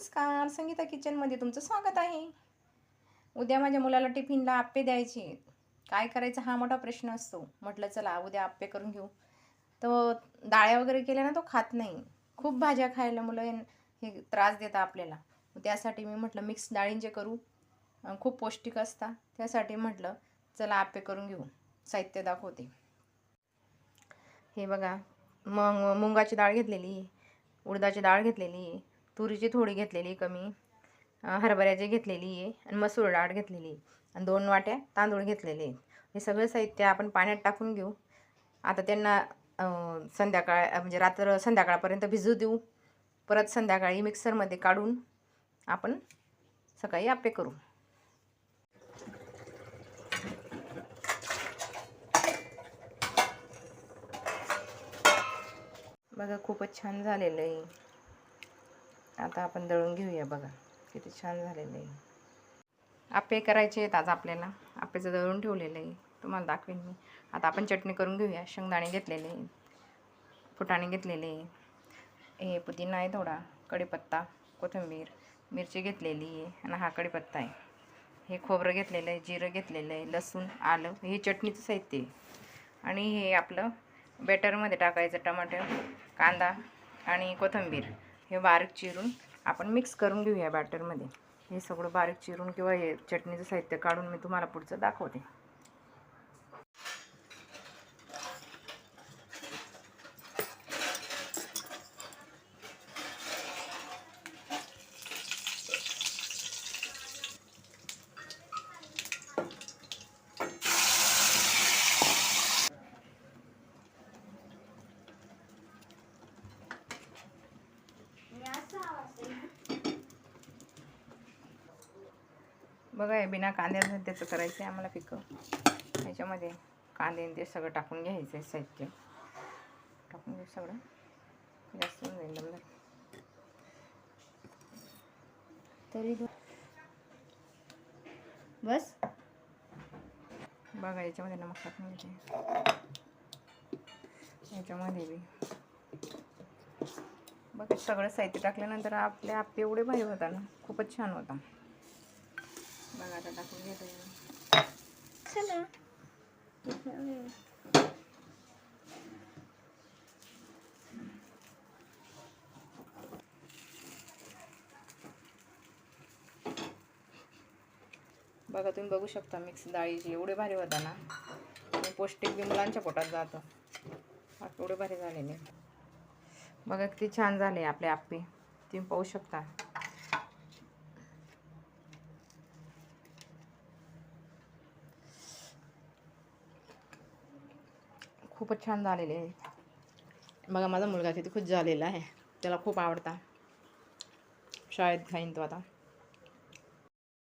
नमस्कार संगीता किचनमध्ये तुमचं स्वागत आहे. उद्या माझ्या मुलाला टिफिनला आप्पे द्यायचे. काय करायचं हा मोठा प्रश्न असतो. म्हटलं चला उद्या आप्पे करून घेऊ. तर डाळ्या वगैरे केल्या ना तो खात नाही. खूप भाज्या खायला मुलं हे- त्रास देतात आपल्याला. त्यासाठी मी म्हटलं मिक्स डाळींचे करू. खूप पौष्टिक असतात त्यासाठी म्हटलं चला आप्पे करून घेऊ. साहित्य दाखवते. हे बघा मग मुंगाची डाळ घेतलेली उडदाची डाळ घेतलेली तुरीची थोडी घेतलेली कमी हरभऱ्याची घेतलेली आहे आणि मसूर डाळ घेतलेली आहे आणि दोन वाट्या तांदूळ घेतलेले आहेत. हे सगळं साहित्य आपण पाण्यात टाकून घेऊ. आता त्यांना संध्याकाळ म्हणजे रात्र संध्याकाळपर्यंत भिजू देऊ. परत संध्याकाळी मिक्सरमध्ये काढून आपण सकाळी आप्पे करू. बघा खूपच छान झालेलं आहे. आता आपण दळून घेऊया बघा. किती छान झालेलं आहे. आप्पे करायचे आहेत आज आपल्याला. आप्पेचं दळून ठेवलेलं आहे. तुम्हाला दाखवेन मी. आता आपण चटणी करून घेऊया. शेंगदाणे घेतलेले फुटाणे घेतलेले हे पुदिना आहे थोडा. कढीपत्ता कोथिंबीर मिरची घेतलेली आहे आणि हा कढीपत्ता आहे. हे खोबरं घेतलेलं आहे जिरं घेतलेलं आहे लसूण आलं. हे चटणीचं साहित्य आहे आणि हे आपलं बॅटरमध्ये टाकायचं टमाटर कांदा आणि कोथिंबीर. हे बारीक चिरून आपण मिक्स करून घेऊया बॅटरमध्ये हे सगळं बारीक चिरून किंवा हे चटणीचं साहित्य काढून मी तुम्हाला पुढचं दाखवते. बघा हे बिना कांद्याचं त्याचं करायचं आहे आम्हाला पिकं. ह्याच्यामध्ये कांदे ते सगळं टाकून घ्यायचं आहे साहित्य. टाकून घेऊ सगळं. जास्त होऊन जाईल तरी बस. बघा याच्यामध्ये नमक टाकून घ्यायचे याच्यामध्ये बी. बघा सगळं साहित्य टाकल्यानंतर आपले आपले एवढे भारी होता ना. खूपच छान होता. बघा आता टाकून घेतो बघा तुम्ही बघू शकता मिक्स डाळीची एवढे भारी होता ना. पौष्टिक बी मुलांच्या पोटात जातं. एवढे भारी झालेले बघा किती छान झाले आपले आप्पे. तुम्ही पाहू शकता. खूपच छान झालेले आहे बघा माझा मुलगा तिथे खुश झालेला आहे. त्याला खूप आवडता. शाळेत खाईन तो आता.